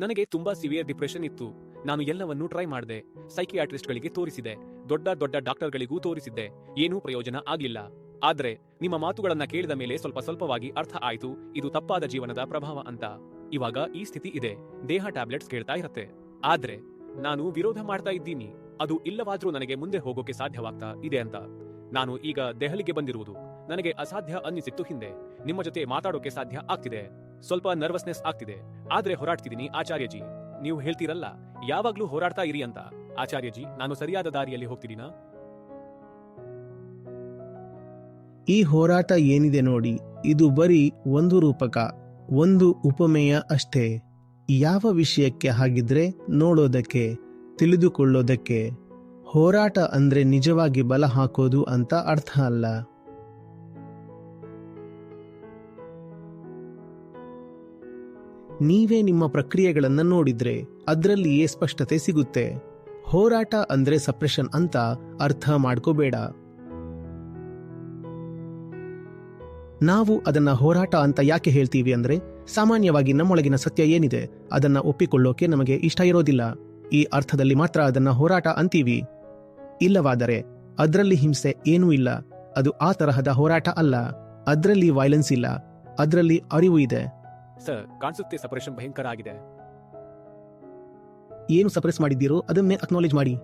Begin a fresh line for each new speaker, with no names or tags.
ನನಗೆ ತುಂಬಾ severe depression ಇತ್ತು. ನಾನು ಎಲ್ಲವನ್ನೂ ಟ್ರೈ ಮಾಡಿದೆ. ಸೈಕಿಯಾಟ್ರಿಸ್ಟ್ಗಳಿಗೆ ತೋರಿಸಿದೆ. ದೊಡ್ಡ ದೊಡ್ಡ ಡಾಕ್ಟರ್ಗಳಿಗೂ ತೋರಿಸಿದ್ದೆ. ಏನೂ ಪ್ರಯೋಜನ ಆಗಿಲ್ಲ ಆದ್ರೆ, ನಿಮ್ಮ ಮಾತುಗಳನ್ನ ಕೇಳಿದ ಮೇಲೆ ಸ್ವಲ್ಪ ಸ್ವಲ್ಪವಾಗಿ ಅರ್ಥ ಆಯಿತು. ಇದು ತಪ್ಪಾದ ಜೀವನದ ಪ್ರಭಾವ ಅಂತ. ಇವಾಗ ಈ ಸ್ಥಿತಿ ಇದೆ. ದೇಹ ಟ್ಯಾಬ್ಲೆಟ್ಸ್ ಕೇಳ್ತಾ ಇರತ್ತೆ. ಆದ್ರೆ, ನಾನು ವಿರೋಧ ಮಾಡ್ತಾ ಇದ್ದೀನಿ. ಅದು ಇಲ್ಲವಾದ್ರೂ ನನಗೆ ಮುಂದೆ ಹೋಗೋಕೆ ಸಾಧ್ಯವಾಗ್ತಾ ಇದೆ ಅಂತ. ನಾನು ಈಗ ದೆಹಲಿಗೆ ಬಂದಿರುವುದು. ನನಗೆ ಅಸಾಧ್ಯ ಅನ್ನಿಸಿತ್ತು ಹಿಂದೆ. ನಿಮ್ಮ ಜೊತೆ ಮಾತಾಡೋಕೆ ಸಾಧ್ಯ ಆಗ್ತಿದೆ. ಸ್ವಲ್ಪ ನರ್ವಸ್ನೆಸ್ ಆಗ್ತಿದೆ. ಆದ್ರೆ ಹೋರಾಡ್ತಿದ್ದೀನಿ, ಆಚಾರ್ಯಜಿ. ನೀವು ಹೇಳ್ತೀರಲ್ಲ, ಯಾವಾಗ್ಲೂ ಹೋರಾಡ್ತಾ ಇರಿ ಅಂತ. ಆಚಾರ್ಯಜಿ, ನಾನು ಸರಿಯಾದ ದಾರಿಯಲ್ಲಿ ಹೋಗ್ತಿದ್ದೀನಾ?
ಈ ಹೋರಾಟ ಏನಿದೆ ನೋಡಿ, ಇದು ಬರೀ ಒಂದು ರೂಪಕ, ಒಂದು ಉಪಮೇಯ ಅಷ್ಟೇ. ಯಾವ ವಿಷಯಕ್ಕೆ ಹಾಗಿದ್ರೆ ನೋಡೋದಕ್ಕೆ, ತಿಳಿದುಕೊಳ್ಳೋದಕ್ಕೆ? ಹೋರಾಟ ಅಂದ್ರೆ ನಿಜವಾಗಿ ಬಲ ಹಾಕೋದು ಅಂತ ಅರ್ಥ ಅಲ್ಲ. ನೀವೇ ನಿಮ್ಮ ಪ್ರಕ್ರಿಯೆಗಳನ್ನು ನೋಡಿದ್ರೆ ಅದರಲ್ಲಿಯೇ ಸ್ಪಷ್ಟತೆ ಸಿಗುತ್ತೆ. ಹೋರಾಟ ಅಂದ್ರೆ ಸಪ್ರೆಷನ್ ಅಂತ ಅರ್ಥ ಮಾಡ್ಕೋಬೇಡ. ನಾವು ಅದನ್ನ ಹೋರಾಟ ಅಂತ ಯಾಕೆ ಹೇಳ್ತೀವಿ ಅಂದ್ರೆ ಸಾಮಾನ್ಯವಾಗಿ ನಮ್ಮೊಳಗಿನ ಸತ್ಯ ಏನಿದೆ ಅದನ್ನ ಒಪ್ಪಿಕೊಳ್ಳೋಕೆ ನಮಗೆ ಇಷ್ಟ ಇರೋದಿಲ್ಲ. ಈ ಅರ್ಥದಲ್ಲಿ ಮಾತ್ರ ಅದನ್ನ ಹೋರಾಟ ಅಂತೀವಿ. ಇಲ್ಲವಾದರೆ ಅದರಲ್ಲಿ ಹಿಂಸೆ ಏನೂ ಇಲ್ಲ. ಅದು ಆ ತರಹದ ಹೋರಾಟ ಅಲ್ಲ. ಅದರಲ್ಲಿ ವೈಲೆನ್ಸ್ ಇಲ್ಲ. ಅದರಲ್ಲಿ ಅರಿವು ಇದೆ.
ಸರ್ ಕಾಣಿಸುತ್ತೆ ಸಪರೇಷನ್ ಭಯಂಕರ ಆಗಿದೆ.
ಏನು ಸಪ್ರೆಸ್ ಮಾಡಿದ್ದೀರೋ ಅದನ್ನೇ ಅಕ್ನಾಲೇಜ್ ಮಾಡಿ.